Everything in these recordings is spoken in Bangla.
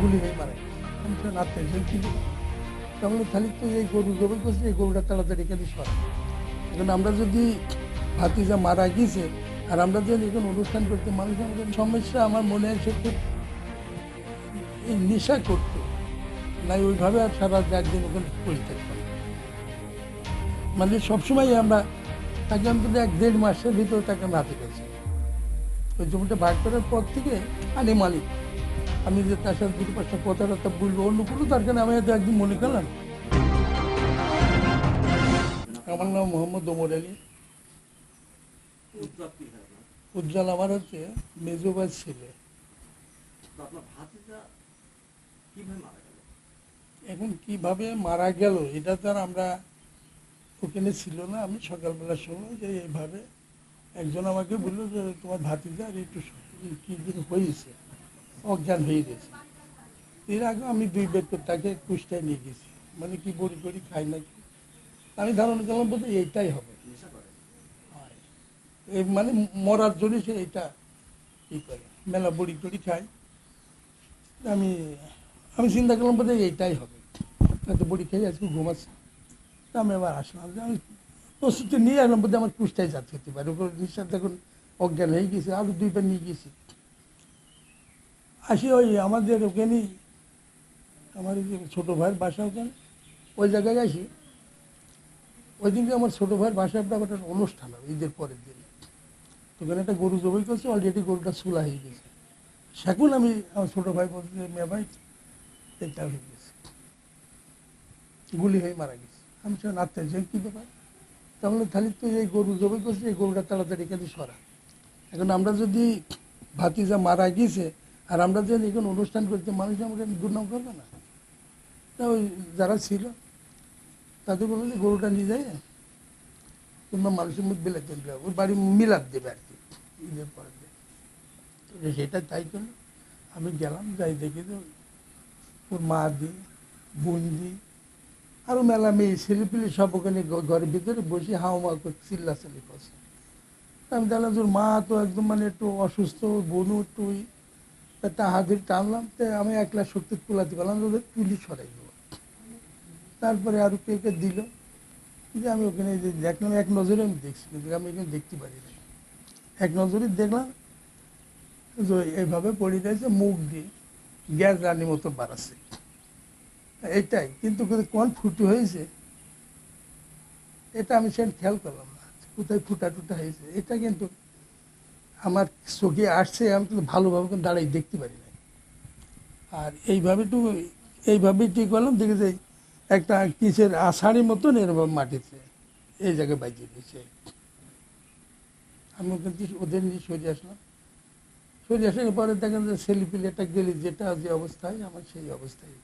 গুলি হয়ে মারা আমি তো না টেনশন কি তাহলে খালি তো এই গরু জবাই করছে, এই গরুটা তাড়াতাড়ি কেটে সরা। এখন আমরা যদি ভাতিজা মারা গিয়েছে আর আমরা যদি এখন অনুষ্ঠান করতে মানুষ আমাদের সমস্যা আমার মনে আছে খুব। এই নেশা করতো। নাই, ওইভাবে আর সারা একদিন ওখানে পড়ে থাকতাম। মানে সবসময় আমরা তাকে অন্তত এক দেড় মাসের ভিতরে তাকে আমি হাতে গেছি। ওই জমিটা ভাগ করার পর থেকে আনি মালিক। আমি যে তার সাথে দুটো পাঁচটা কথাবার্তা বলব অন্য কোনো নেই, আমি হয়তো একদিন মনে করলাম। আমার নাম মোহাম্মদ ওমর আলী? উজ্জ্বল আমার হচ্ছে মেজোবাজ ছেলে। এখন কীভাবে মারা গেল এটা তো আমরা ওখানে ছিল না। আমি সকালবেলা শুনলাম যে এইভাবে একজন আমাকে বলল যে তোমার ভাতিজা আর একটু কি হয়েছে? অজ্ঞান হয়ে গেছে। এর আগে আমি দুই বের করে তাকে কুষ্টায় নিয়ে গেছি। মানে কি বড়ি টড়ি খাই নাকি আমি ধারণা করলাম বলতে এইটাই হবে। করে মানে মরার জন্য সে এটা ই করে। মেলা বড়ি টড়ি খায়। আমি আমি চিন্তা করলাম বলতে এইটাই হবে। এত বড়ি খেয়ে আজকে ঘুমাচ্ছি আমি আবার আসলাম। আমি প্রস্তুতি নিয়ে আসলাম হয় আমার কুষ্টায় যাচ্ছে হতে পারে। ওপর নিঃশ্বাস দেখুন অজ্ঞান হয়ে গেছে। আরও দুইবার নিয়ে গেছি। আসি, ওই আমাদের ওখানেই, আমার যে ছোটো ভাইয়ের বাসা ওখানে, ওই জায়গায় আসি। ওই দিনকে আমার ছোটো ভাইয়ের বাসায় একটা একটা অনুষ্ঠান হবে, ঈদের পরের দিন। ওখানে একটা গরু জবাই করছে অলরেডি গরুটা চুলা হয়ে গেছে। সেখন আমি আমার ছোটো ভাই বলছে, যে মেয়ে ভাই, এটা হয়ে গেছে। গুলি হয়ে মারা গেছে। আমি সে না টেনশন কী ব্যাপার? তাহলে তাহলে তো এই গরু জবাই করছে এই গরুটা তাড়াতাড়ি কেটে সরা। এখন আমরা যদি ভাতিজা মারা গিয়েছে আর আমরা যদি এখন অনুষ্ঠান করতে মানুষ আমাকে দুর্নাম করবে না? তা ওই যারা ছিল, তাদের বলল যে গরুটা নিয়ে যায় তোমরা মানুষের মুখ বেলে দেবে ওর বাড়ি মিলাদ দেবে আর কি, ঈদের পরের দিন। সেটা তাই করল। আমি গেলাম, যাই দেখি তো ওর মা দি বোন দি আরও মেলা মেয়ে ছেলেপিলে সব ওখানে ঘরের ভিতরে বসে হাওয়া করে চিল্লাচাল্লি করছে। আমি দেখলাম ওর মা তো একদম মানে একটু অসুস্থ বোনও একটু একটা হাতের টানলাম, তো আমি একলা শক্তি তোলাতে পারলাম ওদের তুলি সরাই দেবো তারপরে আরও কে কে দিল, যে আমি ওখানে দেখলাম, এক নজরে আমি দেখছি, কিন্তু আমি এখানে দেখতে পারি না এক নজরে দেখলাম, যে এইভাবে পড়ে যাচ্ছে মুখ দিয়ে গ্যাস রানির মতো বাড়াচ্ছে। এটাই, কিন্তু কোন ফুটি হয়েছে, এটা আমি সেটা খেয়াল করলাম না, কোথায় ফুটা টুটা হয়েছে, এটা কিন্তু আমার চোখে আসছে, আমি কিন্তু ভালোভাবে কিন্তু দাঁড়াই দেখতে পারি না আর এইভাবে একটু, এইভাবে ঠিক করলাম, দেখে একটা কিসের আষাঢ়ি মতন এরকম মাটিতে এই জায়গায় বাজিয়ে দিয়েছে। আমি থেকে ওদের নিয়ে সরে আসলাম। সরে আসার পরে দেখেন যে ছেলেপিলেটা গেলে, যেটা যে অবস্থায়, আমার সেই অবস্থায়।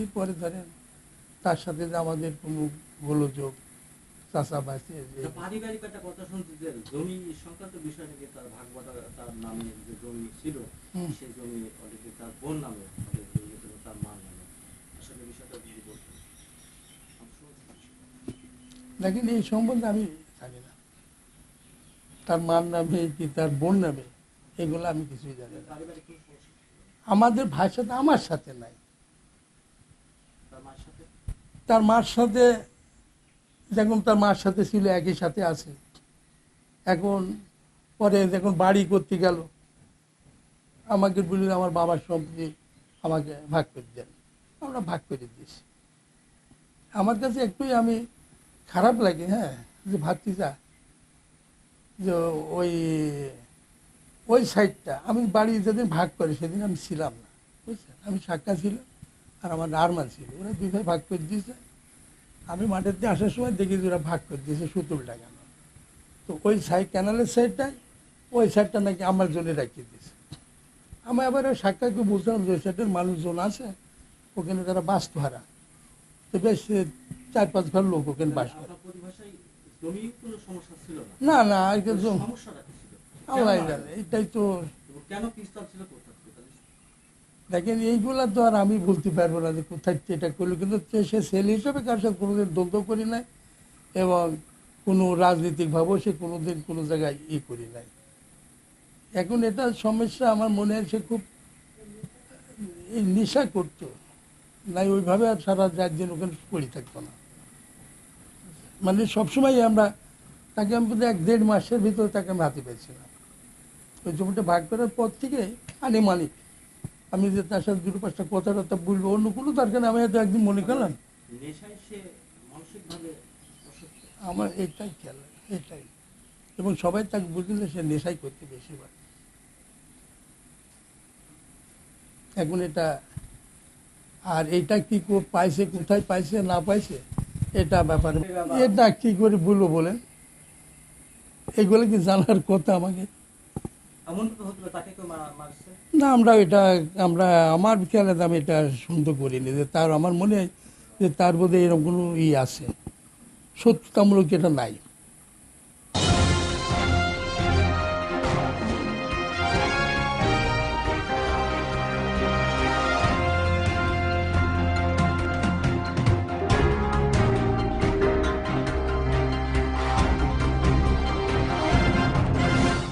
এরপরে ধরেন তার সাথে আমাদের কোনো গোলযোগ পারিবারিক একটা কথা শুনছি যে জমি সংক্রান্ত বিষয় নাকি তার ভাগ বাটা তার নামে যে জমি ছিল সেই জমি অলরেডি তার বোন নামে তার মার নামে। আসলে বিষয়টা যদি বলতেন দেখেন এই সম্বন্ধে আমি জানি না। তার মার নামে কি তার বোন নামে এগুলো আমি কিছুই জানি না? আমাদের ভাইয়ের সাথে আমার সাথে নাই। তার মায়ের সাথে? তার মার সাথে যখন তার মার সাথে ছিল, একই সাথে আছে। এখন পরে যখন বাড়ি করতে গেল। আমাকে বলি আমার বাবার সম্পত্তি আমাকে ভাগ করে দেন। আমরা ভাগ করে দিয়েছি। আমার কাছে একটুই আমি খারাপ লাগে হ্যাঁ যে ভাতিজা, যে ওই ওই সাইডটা, আমি বাড়ি যেদিন ভাগ করে সেদিন আমি ছিলাম না, বুঝছেন? আমি সাক্ষা ছিল আর আমার আরমান ছিল। ওরা দুই ভাই ভাগ করে দিয়েছে। আমি মাঠের দিয়ে আসার সময় দেখি যে ওরা ভাগ করে দিয়েছে সুতুল লাগানো তো ওই সাইড ক্যানালের সাইডটাই ওই সাইডটা নাকি আমার জন্য রাখিয়ে দিয়েছে। আমি আবার ওই সাক্ষাৎকে বুঝলাম যে ওই সাইডের মানুষজন আছে ওখানে তারা বাস্তহারা তো বেশ চার পাঁচ ঘর লোক ওখানে বাস করে। না? না আল্লাহ জানে এটাই তো কেন ছিল? দেখেন, এইগুলা তো আর আমি বলতে পারব না যে কোথায় এটা করল, কিন্তু সে- সে ছেলে হিসাবে কার সাথে কোনোদিন দ্বন্দ্ব করি নাই এবং কোনো রাজনৈতিকভাবেও সে কোনোদিন কোনো জায়গায় ই করি নাই। এখন এটা সমস্যা আমার মনে হচ্ছে খুব এই নেশা করতো। নাই, ওইভাবে আর সারা রাত দিন ওখানে পড়ে থাকতো না। মানে সবসময় আমরা তাকে আমি বোধহয় এক দেড় মাসের ভিতরে তাকে আমি হাতে পেয়েছিলাম। ওই জমিটা ভাগ করার পর থেকে আনি মানিক আমি যে তার সাথে দুটো পাঁচটা কথা টথা বলব অন্য কোনো তার নেই আমি হয়তো একদিন মনে করলাম। আমার এটাই খেয়াল এটাই। এবং সবাই তাকে বুঝলে সে নেশাই করতে বেশিরভাগ। এখন এটা আর এটা কি কো- পাইছে কোথায় পাইছে না পাইছে এটা ব্যাপারে। এটা কি করে বলব বলেন? এগুলো কি জানার কথা আমাকে? এমন তাকে মারছে? না, আমরা এটা, আমরা, আমার খেয়ালে আমি এটা সন্দেহ করিনি যে তার, আমার মনে হয় যে তার বোধহয় এরকম কোনো ই আছে। সত্যতামূলক এটা নাই।